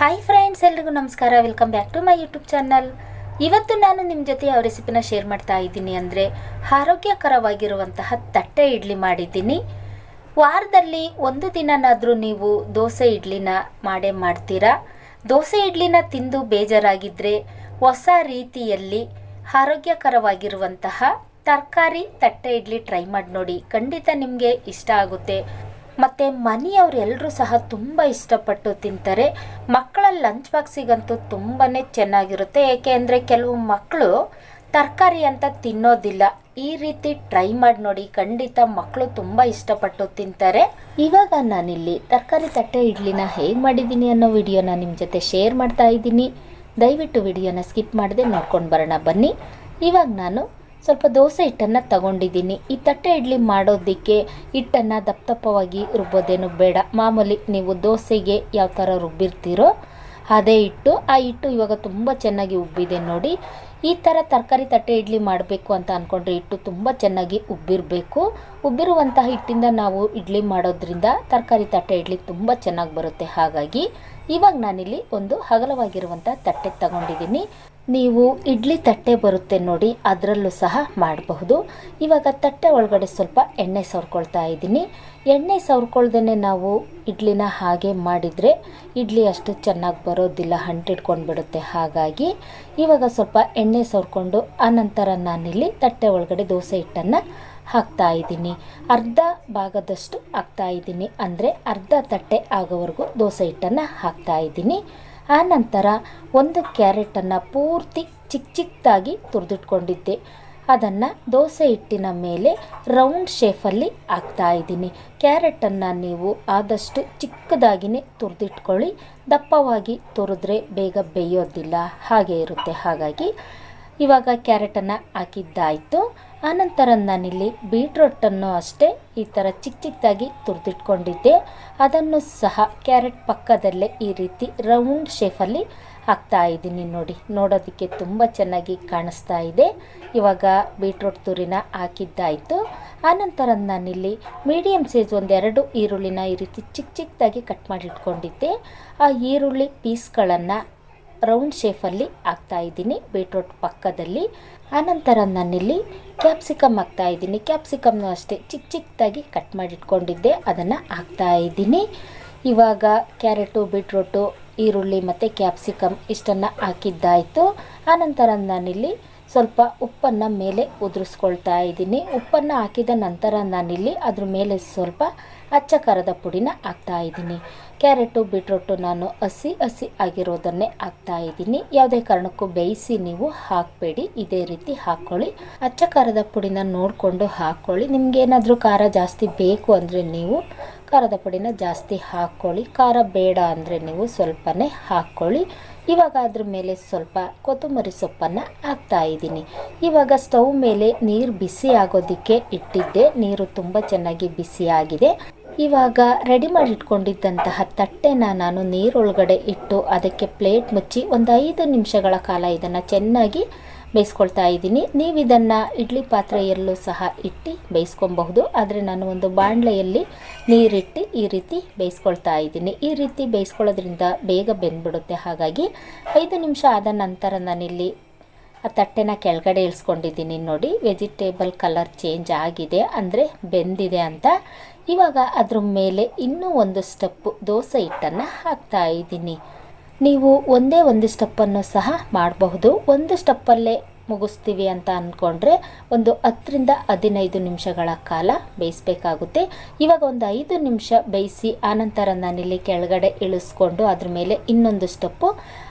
Hi friends ಎಲ್ರಿಗೂ ನಮಸ್ಕಾರ. Welcome back to my YouTube channel ಇವತ್ತು ನಾನು ನಿಮ್ಮ ಜೊತೆ ಯಾವ ರೆಸಿಪಿನ ಶೇರ್ ಮಾಡ್ತಾ ಇದ್ದೀನಿ ಅಂದರೆ ಆರೋಗ್ಯಕರವಾಗಿರುವಂತಹ ತಟ್ಟೆ ಇಡ್ಲಿ ಮಾಡಿದ್ದೀನಿ. ವಾರದಲ್ಲಿ ಒಂದು ದಿನನಾದರೂ ನೀವು ದೋಸೆ ಇಡ್ಲಿನ ಮಾಡೇ ಮಾಡ್ತೀರಾ? ದೋಸೆ ಇಡ್ಲಿನ ತಿಂದು ಬೇಜಾರಾಗಿದ್ದರೆ ಹೊಸ ರೀತಿಯಲ್ಲಿ ಆರೋಗ್ಯಕರವಾಗಿರುವಂತಹ ತರಕಾರಿ ತಟ್ಟೆ ಇಡ್ಲಿ ಟ್ರೈ ಮಾಡಿ ನೋಡಿ. ಖಂಡಿತ ನಿಮಗೆ ಇಷ್ಟ ಆಗುತ್ತೆ. ಮತ್ತು ಮನೆಯವರೆಲ್ಲರೂ ಸಹ ತುಂಬ ಇಷ್ಟಪಟ್ಟು ತಿಂತಾರೆ. ಮಕ್ಕಳ ಲಂಚ್ ಬಾಕ್ಸಿಗಂತೂ ತುಂಬಾ ಚೆನ್ನಾಗಿರುತ್ತೆ. ಏಕೆ ಅಂದರೆ ಕೆಲವು ಮಕ್ಕಳು ತರಕಾರಿ ಅಂತ ತಿನ್ನೋದಿಲ್ಲ. ಈ ರೀತಿ ಟ್ರೈ ಮಾಡಿ ನೋಡಿ ಖಂಡಿತ ಮಕ್ಕಳು ತುಂಬ ಇಷ್ಟಪಟ್ಟು ತಿಂತಾರೆ. ಇವಾಗ ನಾನಿಲ್ಲಿ ತರಕಾರಿ ತಟ್ಟೆ ಇಡ್ಲಿನ ಹೇಗೆ ಮಾಡಿದ್ದೀನಿ ಅನ್ನೋ ವಿಡಿಯೋನ ನಿಮ್ಮ ಜೊತೆ ಶೇರ್ ಮಾಡ್ತಾ ಇದ್ದೀನಿ. ದಯವಿಟ್ಟು ವಿಡಿಯೋನ ಸ್ಕಿಪ್ ಮಾಡದೆ ನೋಡ್ಕೊಂಡು ಬರೋಣ ಬನ್ನಿ. ಇವಾಗ ನಾನು ಸ್ವಲ್ಪ ದೋಸೆ ಹಿಟ್ಟನ್ನು ತಗೊಂಡಿದ್ದೀನಿ. ಈ ತಟ್ಟೆ ಇಡ್ಲಿ ಮಾಡೋದಕ್ಕೆ ಹಿಟ್ಟನ್ನು ದಪ್ಪ ದಪ್ಪವಾಗಿ ರುಬ್ಬೋದೇನು ಬೇಡ. ಮಾಮೂಲಿ ನೀವು ದೋಸೆಗೆ ಯಾವ ಥರ ರುಬ್ಬಿರ್ತೀರೋ ಅದೇ ಹಿಟ್ಟು. ಆ ಹಿಟ್ಟು ಇವಾಗ ತುಂಬ ಚೆನ್ನಾಗಿ ಉಬ್ಬಿದೆ ನೋಡಿ. ಈ ಥರ ತರಕಾರಿ ತಟ್ಟೆ ಇಡ್ಲಿ ಮಾಡಬೇಕು ಅಂತ ಅಂದ್ಕೊಂಡ್ರೆ ಹಿಟ್ಟು ತುಂಬ ಚೆನ್ನಾಗಿ ಉಬ್ಬಿರಬೇಕು. ಉಬ್ಬಿರುವಂತಹ ಹಿಟ್ಟಿಂದ ನಾವು ಇಡ್ಲಿ ಮಾಡೋದ್ರಿಂದ ತರಕಾರಿ ತಟ್ಟೆ ಇಡ್ಲಿ ತುಂಬ ಚೆನ್ನಾಗಿ ಬರುತ್ತೆ. ಹಾಗಾಗಿ ಇವಾಗ ನಾನಿಲ್ಲಿ ಒಂದು ಹಗಲವಾಗಿರುವಂಥ ತಟ್ಟೆ ತಗೊಂಡಿದ್ದೀನಿ. ನೀವು ಇಡ್ಲಿ ತಟ್ಟೆ ಬರುತ್ತೆ ನೋಡಿ, ಅದರಲ್ಲೂ ಸಹ ಮಾಡಬಹುದು. ಇವಾಗ ತಟ್ಟೆ ಒಳಗಡೆ ಸ್ವಲ್ಪ ಎಣ್ಣೆ ಸವರ್ಕೊಳ್ತಾ ಇದ್ದೀನಿ. ಎಣ್ಣೆ ಸವರ್ಕೊಳ್ದೇ ನಾವು ಇಡ್ಲಿನ ಹಾಗೆ ಮಾಡಿದರೆ ಇಡ್ಲಿ ಅಷ್ಟು ಚೆನ್ನಾಗಿ ಬರೋದಿಲ್ಲ ಅಂಟಿಡ್ಕೊಂಡು ಬಿಡುತ್ತೆ ಹಾಗಾಗಿ ಇವಾಗ ಸ್ವಲ್ಪ ಎಣ್ಣೆ ಸವರ್ಕೊಂಡು ಆನಂತರ ನಾನಿಲ್ಲಿ ತಟ್ಟೆ ಒಳಗಡೆ ದೋಸೆ ಹಿಟ್ಟನ್ನು ಹಾಕ್ತಾ ಇದ್ದೀನಿ. ಅರ್ಧ ಭಾಗದಷ್ಟು ಹಾಕ್ತಾ ಇದ್ದೀನಿ. ಅಂದರೆ ಅರ್ಧ ತಟ್ಟೆ ಆಗೋವರೆಗೂ ದೋಸೆ ಹಿಟ್ಟನ್ನು ಹಾಕ್ತಾ ಇದ್ದೀನಿ. ಆನಂತರ ಒಂದು ಕ್ಯಾರೆಟನ್ನು ಪೂರ್ತಿ ಚಿಕ್ಕ ಚಿಕ್ಕದಾಗಿ ತುರಿದಿಟ್ಕೊಂಡಿದ್ದೆ. ಅದನ್ನು ದೋಸೆ ಹಿಟ್ಟಿನ ಮೇಲೆ ರೌಂಡ್ ಶೇಫಲ್ಲಿ ಹಾಕ್ತಾ ಇದ್ದೀನಿ. ಕ್ಯಾರೆಟನ್ನು ನೀವು ಆದಷ್ಟು ಚಿಕ್ಕದಾಗಿಯೇ ತುರಿದಿಟ್ಕೊಳ್ಳಿ. ದಪ್ಪವಾಗಿ ತುರಿದ್ರೆ ಬೇಗ ಬೇಯೋದಿಲ್ಲ. ಹಾಗೆ ಇರುತ್ತೆ. ಹಾಗಾಗಿ ಇವಾಗ ಕ್ಯಾರೆಟನ್ನು ಹಾಕಿದ್ದಾಯಿತು. ಆನಂತರ ನಾನಿಲ್ಲಿ ಬೀಟ್ರೋಟನ್ನು ಅಷ್ಟೇ ಈ ಥರ ಚಿಕ್ಕ ಚಿಕ್ಕದಾಗಿ ತುರಿದಿಟ್ಕೊಂಡಿದ್ದೆ. ಅದನ್ನು ಸಹ ಕ್ಯಾರೆಟ್ ಪಕ್ಕದಲ್ಲೇ ಈ ರೀತಿ ರೌಂಡ್ ಶೇಫಲ್ಲಿ ಹಾಕ್ತಾ ಇದ್ದೀನಿ ನೋಡಿ. ನೋಡೋದಕ್ಕೆ ತುಂಬ ಚೆನ್ನಾಗಿ ಕಾಣಿಸ್ತಾ ಇದೆ. ಇವಾಗ ಬೀಟ್ರೋಟ್ ತುರಿನ ಹಾಕಿದ್ದಾಯಿತು. ಆನಂತರ ನಾನಿಲ್ಲಿ ಮೀಡಿಯಮ್ ಸೈಜ್ ಒಂದೆರಡು ಈರುಳ್ಳಿನ ಈ ರೀತಿ ಚಿಕ್ಕ ಚಿಕ್ಕದಾಗಿ ಕಟ್ ಮಾಡಿ ಇಟ್ಕೊಂಡಿದ್ದೆ ಆ ಈರುಳ್ಳಿ ಪೀಸ್ಗಳನ್ನು ರೌಂಡ್ ಶೇಫಲ್ಲಿ ಹಾಕ್ತಾ ಇದ್ದೀನಿ. ಬೀಟ್ರೋಟ್ ಪಕ್ಕದಲ್ಲಿ. ಆನಂತರ ನಾನಿಲ್ಲಿ ಕ್ಯಾಪ್ಸಿಕಮ್ ಹಾಕ್ತಾ ಇದ್ದೀನಿ. ಕ್ಯಾಪ್ಸಿಕಮ್ನು ಅಷ್ಟೇ ಚಿಕ್ಕ ಚಿಕ್ಕದಾಗಿ ಕಟ್ ಮಾಡಿಟ್ಕೊಂಡಿದ್ದೆ. ಅದನ್ನು ಹಾಕ್ತಾ ಇದ್ದೀನಿ. ಇವಾಗ ಕ್ಯಾರೆಟು ಬೀಟ್ರೋಟು ಈರುಳ್ಳಿ ಮತ್ತು ಕ್ಯಾಪ್ಸಿಕಮ್ ಇಷ್ಟನ್ನು ಹಾಕಿದ್ದಾಯಿತು. ಆನಂತರ ನಾನಿಲ್ಲಿ ಸ್ವಲ್ಪ ಉಪ್ಪನ್ನು ಮೇಲೆ ಉದುರಿಸ್ಕೊಳ್ತಾ ಇದ್ದೀನಿ. ಉಪ್ಪನ್ನು ಹಾಕಿದ ನಂತರ ನಾನಿಲ್ಲಿ ಅದ್ರ ಮೇಲೆ ಸ್ವಲ್ಪ ಅಚ್ಚ ಖಾರದ ಪುಡಿನ ಹಾಕ್ತಾ ಇದ್ದೀನಿ. ಕ್ಯಾರೆಟು, ಬೀಟ್ರೋಟು ನಾನು ಹಸಿ ಹಸಿ ಆಗಿರೋದನ್ನೇ ಹಾಕ್ತಾ ಇದ್ದೀನಿ. ಯಾವುದೇ ಕಾರಣಕ್ಕೂ ಬೇಯಿಸಿ ನೀವು ಹಾಕಬೇಡಿ. ಇದೇ ರೀತಿ ಹಾಕ್ಕೊಳ್ಳಿ ಅಚ್ಚ ಖಾರದ ಪುಡಿನ ನೋಡಿಕೊಂಡು ಹಾಕ್ಕೊಳ್ಳಿ ನಿಮಗೇನಾದರೂ ಖಾರ ಜಾಸ್ತಿ ಬೇಕು ಅಂದರೆ ನೀವು ಖಾರದ ಪುಡಿನ ಜಾಸ್ತಿ ಹಾಕ್ಕೊಳ್ಳಿ ಖಾರ ಬೇಡ ಅಂದರೆ ನೀವು ಸ್ವಲ್ಪನೇ ಹಾಕ್ಕೊಳ್ಳಿ ಇವಾಗ ಅದ್ರ ಮೇಲೆ ಸ್ವಲ್ಪ ಕೊತ್ತಂಬರಿ ಸೊಪ್ಪನ್ನು ಹಾಕ್ತಾ ಇದ್ದೀನಿ. ಇವಾಗ ಸ್ಟವ್ ಮೇಲೆ ನೀರು ಬಿಸಿ ಆಗೋದಕ್ಕೆ ಇಟ್ಟಿದ್ದೆ. ನೀರು ತುಂಬ ಚೆನ್ನಾಗಿ ಬಿಸಿಯಾಗಿದೆ ಇವಾಗ ರೆಡಿ ಮಾಡಿ ಇಟ್ಕೊಂಡಿದ್ದಂತಹ ತಟ್ಟೆನ ನಾನು ನೀರೊಳಗಡೆ ಇಟ್ಟು ಅದಕ್ಕೆ ಪ್ಲೇಟ್ ಮುಚ್ಚಿ ಒಂದು ಐದು ನಿಮಿಷಗಳ ಕಾಲ ಇದನ್ನು ಚೆನ್ನಾಗಿ ಬೇಯಿಸ್ಕೊಳ್ತಾ ಇದ್ದೀನಿ. ನೀವು ಇದನ್ನು ಇಡ್ಲಿ ಪಾತ್ರೆಯಲ್ಲೂ ಸಹ ಇಟ್ಟು ಬೇಯಿಸ್ಕೊಬಹುದು. ಆದರೆ ನಾನು ಒಂದು ಬಾಣಲೆಯಲ್ಲಿ ನೀರಿಟ್ಟು ಈ ರೀತಿ ಬೇಯಿಸ್ಕೊಳ್ತಾ ಇದ್ದೀನಿ. ಈ ರೀತಿ ಬೇಯಿಸ್ಕೊಳ್ಳೋದ್ರಿಂದ ಬೇಗ ಬೆಂದ್ಬಿಡುತ್ತೆ. ಹಾಗಾಗಿ ಐದು ನಿಮಿಷ ಆದ ನಂತರ ನಾನಿಲ್ಲಿ ಆ ತಟ್ಟೆನ ಕೆಳಗಡೆ ಇಳಿಸ್ಕೊಂಡಿದ್ದೀನಿ ನೋಡಿ. ವೆಜಿಟೇಬಲ್ ಕಲರ್ ಚೇಂಜ್ ಆಗಿದೆ. ಅಂದರೆ ಬೆಂದಿದೆ ಅಂತ ಇವಾಗ ಅದ್ರ ಮೇಲೆ ಇನ್ನೂ ಒಂದು ಸ್ಟೆಪ್ಪು ದೋಸೆ ಹಿಟ್ಟನ್ನು ಹಾಕ್ತಾ ಇದ್ದೀನಿ. ನೀವು ಒಂದೇ ಒಂದು ಸ್ಟೆಪ್ಪನ್ನು ಸಹ ಮಾಡಬಹುದು. ಒಂದು ಸ್ಟೆಪ್ಪಲ್ಲೇ ಮುಗಿಸ್ತೀವಿ ಅಂತ ಅಂದ್ಕೊಂಡ್ರೆ ಒಂದು ಹತ್ತರಿಂದ ಹದಿನೈದು ನಿಮಿಷಗಳ ಕಾಲ ಬೇಯಿಸಬೇಕಾಗುತ್ತೆ. ಇವಾಗ ಒಂದು ಐದು ನಿಮಿಷ ಬೇಯಿಸಿ ಆನಂತರ ನಾನಿಲ್ಲಿ ಕೆಳಗಡೆ ಇಳಿಸ್ಕೊಂಡು ಅದ್ರ ಮೇಲೆ ಇನ್ನೊಂದು ಸ್ಟೆಪ್ಪು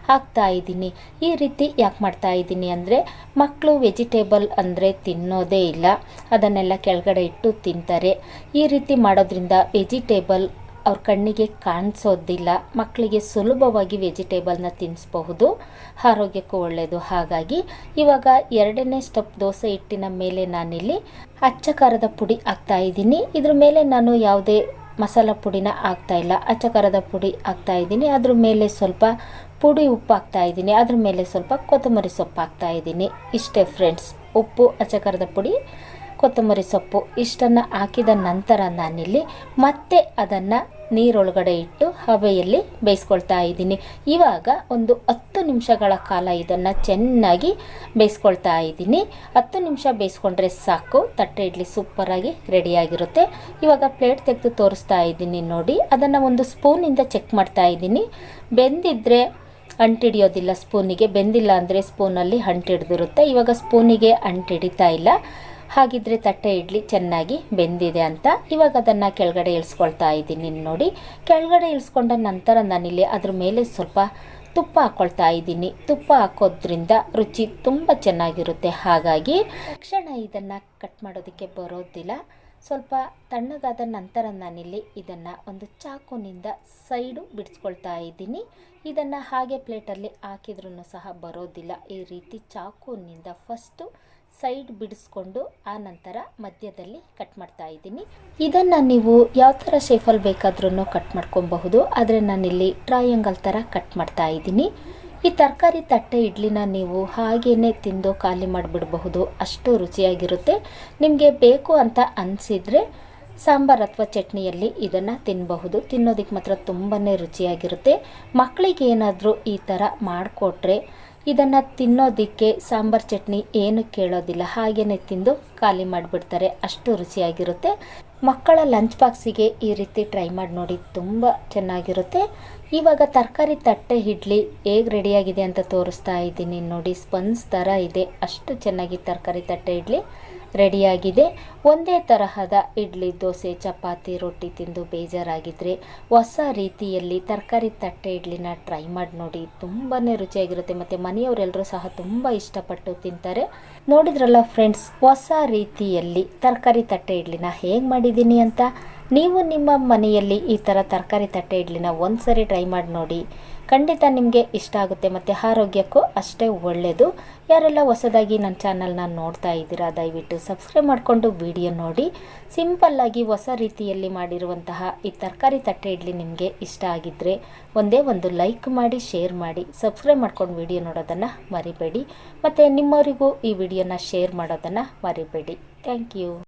ಹಾಕ್ತಾ ಇದ್ದೀನಿ. ಈ ರೀತಿ ಯಾಕೆ ಮಾಡ್ತಾ ಇದ್ದೀನಿ ಅಂದರೆ ಮಕ್ಕಳು ವೆಜಿಟೇಬಲ್ ಅಂದರೆ ತಿನ್ನೋದೇ ಇಲ್ಲ. ಅದನ್ನೆಲ್ಲ ಕೆಳಗಡೆ ಇಟ್ಟು ತಿಂತಾರೆ. ಈ ರೀತಿ ಮಾಡೋದ್ರಿಂದ ವೆಜಿಟೇಬಲ್ ಅವ್ರ ಕಣ್ಣಿಗೆ ಕಾಣಿಸೋದಿಲ್ಲ. ಮಕ್ಕಳಿಗೆ ಸುಲಭವಾಗಿ ವೆಜಿಟೇಬಲ್ನ ತಿನ್ನಿಸ್ಬಹುದು ಆರೋಗ್ಯಕ್ಕೂ ಒಳ್ಳೆಯದು ಹಾಗಾಗಿ ಇವಾಗ ಎರಡನೇ ಸ್ಟೆಪ್ ದೋಸೆ ಹಿಟ್ಟಿನ ಮೇಲೆ ನಾನಿಲ್ಲಿ ಅಚ್ಚ ಖಾರದ ಪುಡಿ ಹಾಕ್ತಾ ಇದ್ದೀನಿ. ಇದ್ರ ಮೇಲೆ ನಾನು ಯಾವುದೇ ಮಸಾಲ ಪುಡಿನ ಹಾಕ್ತಾ ಇಲ್ಲ. ಅಚ್ಚ ಖಾರದ ಪುಡಿ ಹಾಕ್ತಾ ಇದ್ದೀನಿ. ಅದ್ರ ಮೇಲೆ ಸ್ವಲ್ಪ ಪುಡಿ ಉಪ್ಪು ಹಾಕ್ತಾ ಇದ್ದೀನಿ. ಅದ್ರ ಮೇಲೆ ಸ್ವಲ್ಪ ಕೊತ್ತಂಬರಿ ಸೊಪ್ಪು ಹಾಕ್ತಾ ಇದ್ದೀನಿ. ಇಷ್ಟೇ ಫ್ರೆಂಡ್ಸ್ ಉಪ್ಪು ಅಚ್ಚ ಖಾರದ ಪುಡಿ, ಕೊತ್ತಂಬರಿ ಸೊಪ್ಪು ಇಷ್ಟನ್ನು ಹಾಕಿದ ನಂತರ ನಾನಿಲ್ಲಿ ಮತ್ತೆ ಅದನ್ನು ನೀರೊಳಗಡೆ ಇಟ್ಟು ಹಬೆಯಲ್ಲಿ ಬೇಯಿಸ್ಕೊಳ್ತಾ ಇದ್ದೀನಿ. ಇವಾಗ ಒಂದು ಹತ್ತು ನಿಮಿಷಗಳ ಕಾಲ ಇದನ್ನು ಚೆನ್ನಾಗಿ ಬೇಯಿಸ್ಕೊಳ್ತಾ ಇದ್ದೀನಿ. ಹತ್ತು ನಿಮಿಷ ಬೇಯಿಸ್ಕೊಂಡ್ರೆ ಸಾಕು, ತಟ್ಟೆ ಇಡ್ಲಿ ಸೂಪರಾಗಿ ರೆಡಿಯಾಗಿರುತ್ತೆ. ಇವಾಗ ಪ್ಲೇಟ್ ತೆಗೆದು ತೋರಿಸ್ತಾ ಇದ್ದೀನಿ ನೋಡಿ. ಅದನ್ನು ಒಂದು ಸ್ಪೂನಿಂದ ಚೆಕ್ ಮಾಡ್ತಾ ಇದ್ದೀನಿ. ಬೆಂದಿದ್ರೆ ಅಂಟಿಡಿಯೋದಿಲ್ಲ ಸ್ಪೂನಿಗೆ. ಬೆಂದಿಲ್ಲ ಅಂದರೆ ಸ್ಪೂನಲ್ಲಿ ಅಂಟಿಡ್ದಿರುತ್ತೆ. ಇವಾಗ ಸ್ಪೂನಿಗೆ ಅಂಟಿಡಿತಾ ಇಲ್ಲ. ಹಾಗಿದ್ರೆ ತಟ್ಟೆ ಇಡ್ಲಿ ಚೆನ್ನಾಗಿ ಬೆಂದಿದೆ ಅಂತ ಇವಾಗ ಅದನ್ನು ಕೆಳಗಡೆ ಇಳಿಸ್ಕೊಳ್ತಾ ಇದ್ದೀನಿ. ನೋಡಿ, ಕೆಳಗಡೆ ಇಳಿಸ್ಕೊಂಡ ನಂತರ ನಾನಿಲ್ಲಿ ಅದ್ರ ಮೇಲೆ ಸ್ವಲ್ಪ ತುಪ್ಪ ಹಾಕೊಳ್ತಾ ಇದ್ದೀನಿ. ತುಪ್ಪ ಹಾಕೋದ್ರಿಂದ ರುಚಿ ತುಂಬ ಚೆನ್ನಾಗಿರುತ್ತೆ. ಹಾಗಾಗಿ ತಕ್ಷಣ ಇದನ್ನು ಕಟ್ ಮಾಡೋದಕ್ಕೆ ಬರೋದಿಲ್ಲ. ಸ್ವಲ್ಪ ತಣ್ಣಗಾದ ನಂತರ ನಾನಿಲ್ಲಿ ಇದನ್ನು ಒಂದು ಚಾಕುನಿಂದ ಸೈಡು ಬಿಡಿಸ್ಕೊಳ್ತಾ ಇದ್ದೀನಿ. ಇದನ್ನು ಹಾಗೆ ಪ್ಲೇಟಲ್ಲಿ ಹಾಕಿದ್ರೂ ಸಹ ಬರೋದಿಲ್ಲ. ಈ ರೀತಿ ಚಾಕುನಿಂದ ಫಸ್ಟು ಸೈಡ್ ಬಿಡಿಸ್ಕೊಂಡು ಆ ನಂತರ ಮಧ್ಯದಲ್ಲಿ ಕಟ್ ಮಾಡ್ತಾ ಇದ್ದೀನಿ. ಇದನ್ನು ನೀವು ಯಾವ ಥರ ಶೇಫಲ್ಲಿ ಬೇಕಾದ್ರೂ ಕಟ್ ಮಾಡ್ಕೊಬಹುದು. ಆದರೆ ನಾನಿಲ್ಲಿ ಟ್ರಯಾಂಗಲ್ ಥರ ಕಟ್ ಮಾಡ್ತಾ ಇದ್ದೀನಿ. ಈ ತರಕಾರಿ ತಟ್ಟೆ ಇಡ್ಲಿನ ನೀವು ಹಾಗೇನೆ ತಿಂದು ಖಾಲಿ ಮಾಡಿಬಿಡಬಹುದು. ಅಷ್ಟು ರುಚಿಯಾಗಿರುತ್ತೆ. ನಿಮಗೆ ಬೇಕು ಅಂತ ಅನಿಸಿದರೆ ಸಾಂಬಾರ್ ಅಥವಾ ಚಟ್ನಿಯಲ್ಲಿ ಇದನ್ನು ತಿನ್ನಬಹುದು ತಿನ್ನೋದಕ್ಕೆ ಮಾತ್ರ ತುಂಬಾ ರುಚಿಯಾಗಿರುತ್ತೆ. ಮಕ್ಕಳಿಗೆ ಏನಾದರೂ ಈ ಥರ ಮಾಡಿಕೊಟ್ರೆ ಇದನ್ನು ತಿನ್ನೋದಕ್ಕೆ ಸಾಂಬಾರ್ ಚಟ್ನಿ ಏನು ಕೇಳೋದಿಲ್ಲ, ಹಾಗೇನೆ ತಿಂದು ಖಾಲಿ ಮಾಡಿಬಿಡ್ತಾರೆ. ಅಷ್ಟು ರುಚಿಯಾಗಿರುತ್ತೆ. ಮಕ್ಕಳ ಲಂಚ್ ಬಾಕ್ಸಿಗೆ ಈ ರೀತಿ ಟ್ರೈ ಮಾಡಿ ನೋಡಿ ತುಂಬ ಚೆನ್ನಾಗಿರುತ್ತೆ. ಇವಾಗ ತರಕಾರಿ ತಟ್ಟೆ ಇಡ್ಲಿ ಹೇಗೆ ರೆಡಿಯಾಗಿದೆ ಅಂತ ತೋರಿಸ್ತಾ ಇದ್ದೀನಿ ನೋಡಿ. ಸ್ಪನ್ಸ್ ಥರ ಇದೆ. ಅಷ್ಟು ಚೆನ್ನಾಗಿ ತರಕಾರಿ ತಟ್ಟೆ ಇಡ್ಲಿ. ರೆಡಿಯಾಗಿದೆ. ಒಂದೇ ತರಹದ ಇಡ್ಲಿ, ದೋಸೆ, ಚಪಾತಿ, ರೊಟ್ಟಿ ತಿಂದು ಬೇಜಾರಾಗಿದ್ದರೆ ಹೊಸ ರೀತಿಯಲ್ಲಿ ತರಕಾರಿ ತಟ್ಟೆ ಇಡ್ಲಿನ ಟ್ರೈ ಮಾಡಿ ನೋಡಿ. ತುಂಬಾ ರುಚಿಯಾಗಿರುತ್ತೆ. ಮತ್ತು ಮನೆಯವರೆಲ್ಲರೂ ಸಹ ತುಂಬ ಇಷ್ಟಪಟ್ಟು ತಿಂತಾರೆ. ನೋಡಿದ್ರಲ್ಲ ಫ್ರೆಂಡ್ಸ್ ಹೊಸ ರೀತಿಯಲ್ಲಿ ತರಕಾರಿ ತಟ್ಟೆ ಇಡ್ಲಿನ ಹೇಗೆ ಮಾಡಿದ್ದೀನಿ ಅಂತ? ನೀವು ನಿಮ್ಮ ಮನೆಯಲ್ಲಿ ಈ ಥರ ತರಕಾರಿ ತಟ್ಟೆ ಇಡ್ಲಿನ ಒಂದು ಸರಿ ಟ್ರೈ ಮಾಡಿ ನೋಡಿ. ಖಂಡಿತ ನಿಮಗೆ ಇಷ್ಟ ಆಗುತ್ತೆ ಮತ್ತು ಆರೋಗ್ಯಕ್ಕೂ ಅಷ್ಟೇ ಒಳ್ಳೆಯದು ಯಾರೆಲ್ಲ ಹೊಸದಾಗಿ ನನ್ನ ಚಾನಲ್ನ ನೋಡ್ತಾ ಇದ್ದೀರಾ, ದಯವಿಟ್ಟು ಸಬ್ಸ್ಕ್ರೈಬ್ ಮಾಡಿಕೊಂಡು ವಿಡಿಯೋ ನೋಡಿ. ಸಿಂಪಲ್ಲಾಗಿ ಹೊಸ ರೀತಿಯಲ್ಲಿ ಮಾಡಿರುವಂತಹ ಈ ತರಕಾರಿ ತಟ್ಟೆ ಇಡ್ಲಿ ನಿಮಗೆ ಇಷ್ಟ ಆಗಿದ್ದರೆ ಒಂದೇ ಒಂದು ಲೈಕ್ ಮಾಡಿ ಶೇರ್ ಮಾಡಿ ಸಬ್ಸ್ಕ್ರೈಬ್ ಮಾಡ್ಕೊಂಡು ವಿಡಿಯೋ ನೋಡೋದನ್ನು ಮರಿಬೇಡಿ. ಮತ್ತು ನಿಮ್ಮವರಿಗೂ ಈ ವಿಡಿಯೋನ ಶೇರ್ ಮಾಡೋದನ್ನು ಮರಿಬೇಡಿ. Thank you